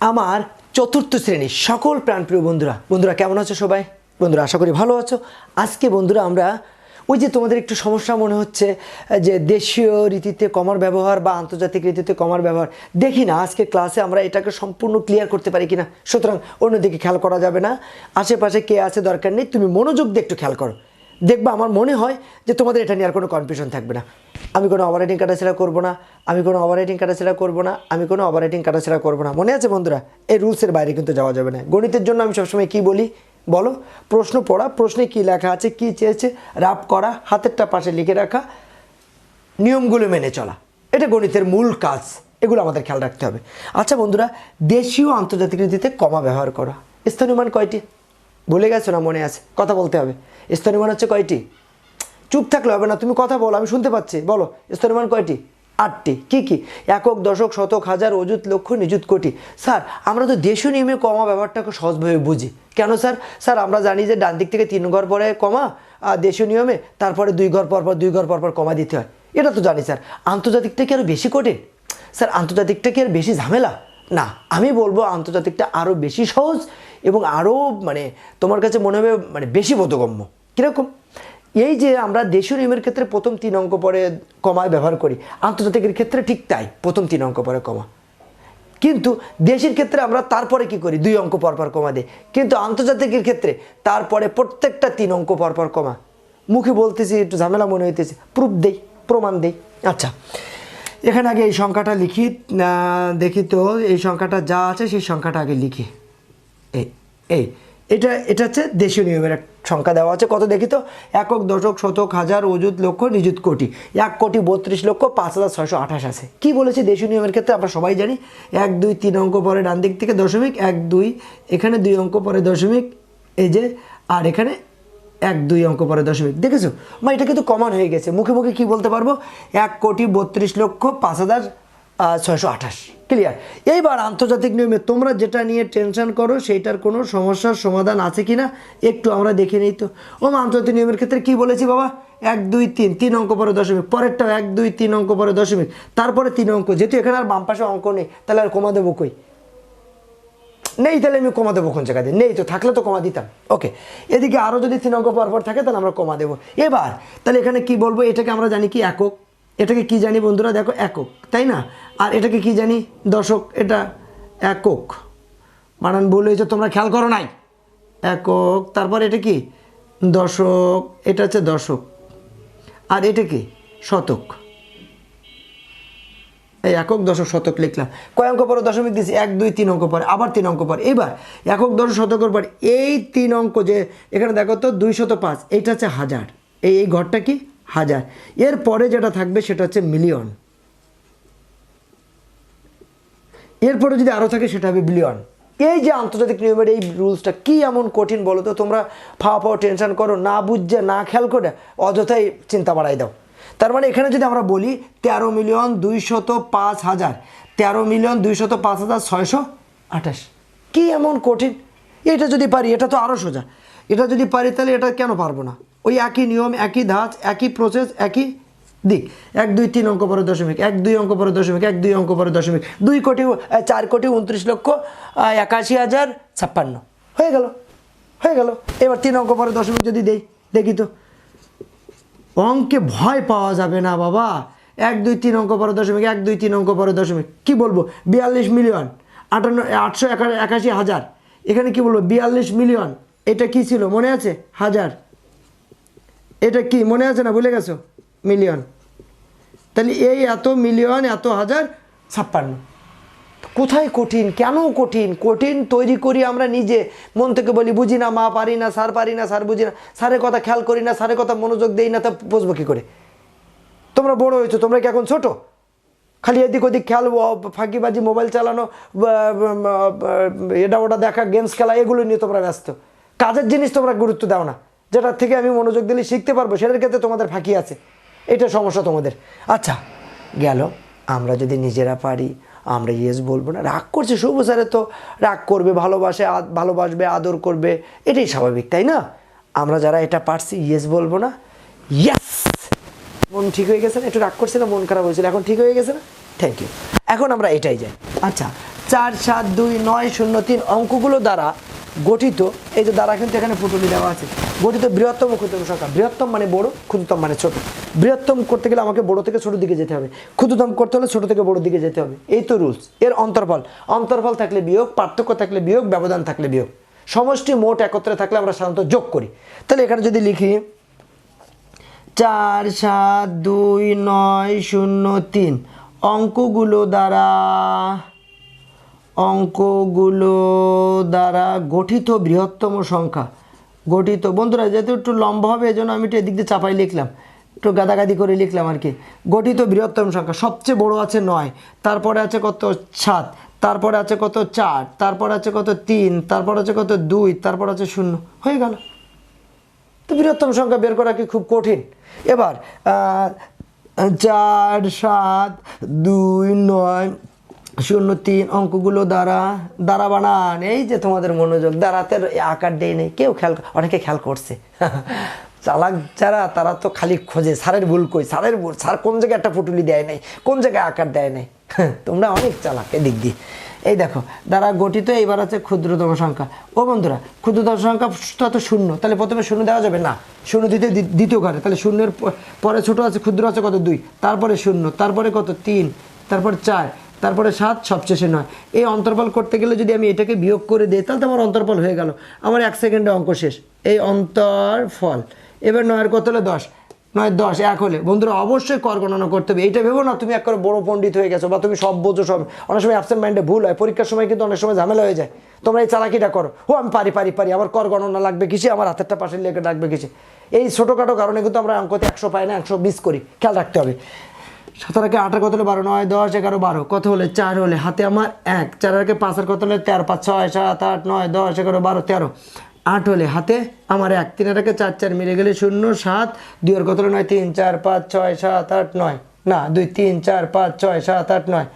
আমার চতুর্থ শ্রেণির সকল প্রাণপ্রিয় বন্ধুরা। বন্ধুরা, কেমন আছো সবাই? বন্ধুরা, আশা করি ভালো আছো। আজকে বন্ধুরা আমরা ওই যে তোমাদের একটু সমস্যা মনে হচ্ছে, যে দেশীয় রীতিতে কমার ব্যবহার বা আন্তর্জাতিক রীতিতে কমার ব্যবহার, দেখি না, আজকে ক্লাসে আমরা এটাকে সম্পূর্ণ ক্লিয়ার করতে পারি কিনা। সুতরাং অন্যদিকে খেয়াল করা যাবে না। আশেপাশে কে আছে দরকার নেই, তুমি মনোযোগ দিয়ে একটু খেয়াল করো। দেখবা আমার মনে হয় যে তোমাদের এটা নিয়ে আর কোনো কনফিউশন থাকবে না। আমি কোনো ওভাররাইটিং কাটাছেড়া করব না, আমি কোনো ওভাররাইটিং কাটাছেড়া করব না, আমি কোনো ওভাররাইটিং কাটাছেড়া করব না। মনে আছে বন্ধুরা, এই রুলসের বাইরে কিন্তু যাওয়া যাবে না। গণিতের জন্য আমি সবসময় কী বলি? বলো, প্রশ্ন পড়া, প্রশ্নে কী লেখা আছে, কী চেয়েছে রাপ করা, হাতেরটা পাশে লিখে রাখা, নিয়মগুলো মেনে চলা। এটা গণিতের মূল কাজ, এগুলো আমাদের খেয়াল রাখতে হবে। আচ্ছা বন্ধুরা, দেশীয় আন্তর্জাতিক নীতিতে কমা ব্যবহার করা। স্থানীয় মান কয়টি? ভুলে গেছো না, মনে আছে? কথা বলতে হবে। স্থানীয় হচ্ছে কয়টি? চুপ থাকলে হবে না, তুমি কথা বলো, আমি শুনতে পাচ্ছি। বলো স্থানীয় মান কয়টি? আটটি। কি কি? একক, দশক, শতক, হাজার, অযুত, লক্ষ, নিযুত, কোটি। স্যার, আমরা তো দেশীয় নিয়মে কমা ব্যাপারটাকে সহজভাবে বুঝি। কেন স্যার? স্যার, আমরা জানি যে ডান দিক থেকে তিন ঘর পরে কমা, আর দেশীয় নিয়মে তারপরে দুই ঘর পর পর দুই ঘর পর পর কমা দিতে হয়। এটা তো জানি, স্যার। আন্তর্জাতিকটা কি আরও বেশি কঠিন? স্যার, আন্তর্জাতিকটা কি আর বেশি ঝামেলা? না, আমি বলব আন্তর্জাতিকটা আরও বেশি সহজ এবং আরও মানে তোমার কাছে মনে হবে মানে বেশি বোধগম্য। কীরকম? এই যে আমরা দেশীয় নিয়মের ক্ষেত্রে প্রথম তিন অঙ্ক পরে কমায় ব্যবহার করি, আন্তর্জাতিকের ক্ষেত্রে ঠিক তাই, প্রথম তিন অঙ্ক পরে কমা। কিন্তু দেশের ক্ষেত্রে আমরা তারপরে কি করি? দুই অঙ্ক পরপর কমা দিই। কিন্তু আন্তর্জাতিকের ক্ষেত্রে তারপরে প্রত্যেকটা তিন অঙ্ক পরপর কমা। মুখে বলতেছি, একটু ঝামেলা মনে হইতেছে, প্রুফ দেই, প্রমাণ দেই। আচ্ছা এখানে আগে এই সংখ্যাটা লিখি দেখি তো এই সংখ্যাটা যা আছে সেই সংখ্যাটা আগে লিখি। এই এই, এটা এটা হচ্ছে দেশীয় নিয়মের এক সংখ্যা দেওয়া আছে। কত দেখি তো? একক, দশক, শতক, হাজার, অযুত, লক্ষ, নিযুত, কোটি। এক কোটি বত্রিশ লক্ষ, পাঁচ হাজার ছয়শো আঠাশ আছে। কী বলেছে দেশীয় নিয়মের ক্ষেত্রে? আমরা সবাই জানি। এক, দুই, তিন অঙ্ক পরে ডান দিক থেকে দশমিক, এক, দুই, এখানে দুই অঙ্ক পরে দশমিক, এই যে, আর এখানে এক, দুই অঙ্ক পরে দশমিক দেখেছ? মা, এটা কিন্তু কমন হয়ে গেছে। মুখে মুখে কি বলতে পারব? এক কোটি বত্রিশ লক্ষ পাঁচ হাজার ছয়শো আঠাশ। ক্লিয়ার এইবার আন্তর্জাতিক নিয়মে তোমরা যেটা নিয়ে টেনশন করো, সেইটার কোনো সমস্যার সমাধান আছে কি না একটু আমরা দেখে নিই তো। ও আন্তর্জাতিক নিয়মের ক্ষেত্রে কি বলেছি বাবা? এক, দুই, তিন তিন অঙ্ক পরে দশমিক পরেরটাও এক, দুই, তিন অঙ্ক পরে দশমিক তারপরে তিন অঙ্ক। যেহেতু এখানে আর বাম পাশে অঙ্ক নেই, তাহলে আর কমা দেবো কই? নেই তাহলে আমি কমা দেবো কোন জায়গাতে নেই তো, থাকলে তো কমা দিতাম। ওকে, এদিকে আরও যদি তিন অঙ্ক পরপর থাকে, তাহলে আমরা কমা দেবো। এবার, তাহলে এখানে কি বলব? এটাকে আমরা জানি কি? একক। এটাকে কি জানি বন্ধুরা? দেখো, একক, তাই না? আর এটাকে কি জানি? দশক, এটা একক। বানান, ভুল হয়েছে, তোমরা খেয়াল করো নাই। একক, তারপর এটা কি? দশক, এটা হচ্ছে দশক। আর এটা কি? শতক। এই একক দশক শতক লিখলাম। কয় অঙ্ক পরে? দশমিক দিয়েছি এক, দুই, তিন অঙ্ক পরে। আবার তিন অঙ্ক পরে। এবার একক দশক শতকের পর এই তিন অঙ্ক যে এখানে দেখো তো, দুই শত পাঁচ, এইটা হচ্ছে হাজার। এই এই ঘরটা কি? হাজার। এর পরে যেটা থাকবে সেটা হচ্ছে মিলিয়ন। এরপরে যদি আরও থাকে, সেটা হবে বিলিয়ন। এই যে আন্তর্জাতিক নিয়মের এই রুলসটা কি এমন কঠিন বলো তো? তোমরা ফাওয়া ফাওয়া টেনশন করো, না বুঝছে না খেয়াল করে, অযথাই চিন্তা বাড়াই দাও। তার মানে এখানে যদি আমরা বলি তেরো মিলিয়ন দুইশত পাঁচ হাজার, তেরো মিলিয়ন দুইশত পাঁচ হাজার ছয়শো আঠাশ। কী এমন কঠিন? এটা যদি পারি, এটা তো আরও সোজা। এটা যদি পারি তাহলে এটা কেন পারব না? ওই একই নিয়ম, একই ধাঁচ, একই প্রসেস একই দিক। এক, দুই, তিন অঙ্ক পরে দশমিক, এক, দুই অঙ্ক পরে দশমিক, এক, দুই অঙ্ক পরে দশমিক, দুই কোটি চার কোটি উনত্রিশ লক্ষ একাশি হাজার ছাপ্পান্ন। হয়ে গেল হয়ে গেল। এবার তিন অঙ্ক পরে দশমিক যদি দেই, দেখি তো। অঙ্কে ভয় পাওয়া যাবে না, বাবা। এক, দুই, তিন অঙ্ক পরে দশমিক, এক, দুই, তিন অঙ্ক পরে দশমিক। কী বলব? বিয়াল্লিশ মিলিয়ন। আটান্ন, আটশো একা- একাশি হাজার। এখানে কি বলব? বিয়াল্লিশ মিলিয়ন। এটা কি ছিল? মনে আছে? হাজার। এটা কি? মনে আছে না? ভুলে গেছো? মিলিয়ন। তাহলে এই এত মিলিয়ন, এত হাজার, ছাপ্পান্ন। কোথায় কঠিন? কেন কঠিন? কঠিন তৈরি করি আমরা নিজে। মন থেকে বলি, বুঝি না, মা, পারি না, স্যার, পারি না, স্যার, বুঝি না। স্যারের কথা খেয়াল করি না, স্যারের কথা মনোযোগ দেই না, তা বুঝব কী করে? তোমরা বড় হয়েছো, তোমরা কি এখন ছোট? খালি এদিক ওদিক খেয়াল ফাঁকিবাজি, মোবাইল চালানো এটা ওটা দেখা, গেমস খেলা, এগুলো নিয়ে তোমরা ব্যস্ত। কাজের জিনিস তোমরা গুরুত্ব দাও না। যেটার থেকে আমি মনোযোগ দিলে শিখতে পারব, সেটার ক্ষেত্রে তোমাদের ফাঁকি আছে। এটা সমস্যা তোমাদের। আচ্ছা গেল। আমরা যদি নিজেরা পারি আমরা ইয়েস বলব না। রাগ করছে শুভ স্যারে তো। রাগ করবে, ভালোবাসে ভালোবাসবে, আদর করবে। এটাই স্বাভাবিক, তাই না? আমরা যারা এটা পারছি ইয়েস বলব না। ইয়েস মন ঠিক হয়ে গেছে না? একটু রাগ করছে না? মন খারাপ হয়েছিল এখন ঠিক হয়ে গেছে না? থ্যাংক ইউ এখন আমরা এটাই যাই। আচ্ছা চার, সাত, দুই, নয়, শূন্য, তিন অঙ্কগুলো দ্বারা গঠিত, এই যে দ্বারা কিন্তু এখানে পুটুলি দেওয়া আছে। গঠিত বৃহত্তম ক্ষুদ্রতম সংখ্যা। বৃহত্তম মানে বড়, ক্ষুদ্রতম মানে ছোট। বৃহত্তম করতে গেলে আমাকে বড় থেকে ছোট দিকে যেতে হবে। ক্ষুদ্রতম করতে হলে ছোট থেকে বড় দিকে যেতে হবে। এই তো রুলস এর অন্তর্ফল অন্তর্ফল থাকলে বিয়োগ, পার্থক্য থাকলে বিয়োগ, ব্যবধান থাকলে বিয়োগ। সমষ্টি মোট একত্রে থাকলে আমরা সাধারণত যোগ করি। তাহলে এখানে যদি লিখি, চার, সাত, দুই, নয়, শূন্য, তিন। অঙ্কগুলো দ্বারা অঙ্কগুলো দ্বারা গঠিত বৃহত্তম সংখ্যা। গঠিত। বন্ধুরা, যেহেতু একটু লম্বা হবে এই জন্য আমি একটু এদিক দিয়ে চাপাই লিখলাম। একটু গাদাগাদি করে লিখলাম আর কি। গঠিত বৃহত্তম সংখ্যা, সবচেয়ে বড় আছে নয়, তারপরে আছে কত সাত, তারপরে আছে কত চার, তারপরে আছে কত তিন, তারপর আছে কত দুই, তারপর আছে শূন্য, হয়ে গেল। তো বৃহত্তম সংখ্যা বের করা কি খুব কঠিন? এবার চার, সাত, দুই, নয়, শূন্য, তিন অঙ্কগুলো দ্বারা দ্বারা বানান। এই যে তোমাদের মনোযোগ, দ্বারাতে আকার দেয় নেই, কেউ খেয়াল, অনেকে খেয়াল করছে। চালাক যারা, তারা তো খালি খোঁজে সারের ভুল কই সারের ভুল সার কোন জায়গায় একটা পুটুলি দেয় নাই, কোন জায়গায় আকার দেয় নাই? তোমরা অনেক চালাক এদিক দিয়ে। এই দেখো, দ্বারা গঠিত এইবার আছে ক্ষুদ্রতম সংখ্যা। ও বন্ধুরা, ক্ষুদ্রতম সংখ্যা তো তো শূন্য, তাহলে প্রথমে শূন্য দেওয়া যাবে? না, শূন্য দিতে দ্বিতীয় ঘরে, তাহলে শূন্যের পরে ছোট আছে, ক্ষুদ্র আছে কত? দুই, তারপরে শূন্য, তারপরে কত? তিন, তারপর চার, তারপরে সাত, সবশেষে নয়। এই অন্তর্ফল করতে গেলে যদি আমি এটাকে বিয়োগ করে দিই, তাহলে তো আমার অন্তর্ফল হয়ে গেল। আমার এক সেকেন্ডে অঙ্ক শেষ। এই অন্তর্ফল এবার নয়ের কত হলে দশ? নয়, দশ, এক হলে। বন্ধুরা, অবশ্যই কর গণনা করতে হবে। এইটা ভেবো না, তুমি একবার বড় পণ্ডিত হয়ে গেছো বা তুমি সব বোঝো, সব অনেক সময় অ্যাবসেন্ট মাইন্ডে ভুল হয়। পরীক্ষার সময় কিন্তু অনেক সময় ঝামেলা হয়ে যায়। তোমরা এই চালাকিটা করো। ও আমি পারি পারি পারি। আমার কর গণনা লাগবে কিসে? আমার হাতেরটা পাশে লেগে রাখবে কিসে? এই ছোটোখাটো কারণে কিন্তু আমরা অঙ্কতে একশো পাই না, একশো মিস করি। খেয়াল রাখতে হবে। সাতারাকে আটের কত হলে বারো? নয়, দশ, এগারো, বারো। কত হলে চার হলে? হাতে আমার এক। চার আগে পাঁচের কত হলে তেরো? পাঁচ, ছয়, সাত, আট, নয়, দশ, এগারো, বারো, তেরো। আট হলে হাতে। আমার এক তিনের আগে চার চার মিলে গেলে শূন্য, সাত। দুইয়ের কত নয়, তিন, চার, পাঁচ, ছয়, সাত, আট, নয়। না, দুই, তিন, চার, পাঁচ, ছয়, সাত, আট, নয়।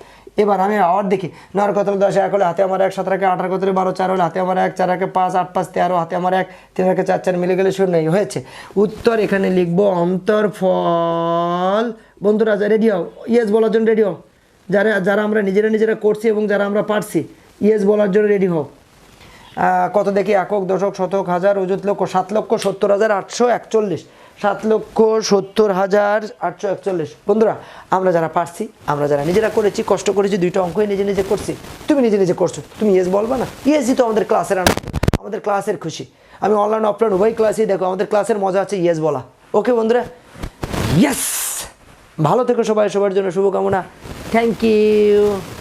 এবার আমি আবার দেখি। নয়, কত দশ, এক হলে হাতে আমার এক, সাত রাখে আঠারো, কত বারো, চার হলে হাতে আমার এক, চার রাখে পাঁচ, আট, পাঁচ, তেরো, হাতে আমার এক, তিন রাখে চার চার মিলে গেলে শূন্য। হয়েছে। উত্তর এখানে লিখব অন্তর্ফল বন্ধুরা রেডি হও? ইয়েস বলার জন্য রেডি হও। যারা যারা আমরা নিজেরা নিজেরা করছি এবং যারা আমরা পারছি ইয়েস বলার জন্য রেডি হও। কত দেখি? একক দশক শতক, হাজার অযুত লক্ষ, সাত লক্ষ, সত্তর হাজার, আটশো একচল্লিশ। সাত লক্ষ, সত্তর হাজার, আটশো একচল্লিশ। বন্ধুরা, আমরা যারা পারছি, আমরা যারা নিজেরা করেছি, কষ্ট করেছি, দুইটা অঙ্কই নিজে নিজে করছি। তুমি নিজে নিজে করছ। তুমি ইয়েস বলবা না? ইয়েসই তো আমাদের ক্লাসের আনন্দ আমাদের ক্লাসের খুশি। আমি অনলাইন অফলাইন উভয় ক্লাসেই দেখো, আমাদের ক্লাসের মজা আছে ইয়েস বলা। ওকে বন্ধুরা? ইয়েস ভালো থেকো সবাই, সবার জন্য শুভকামনা। Thank you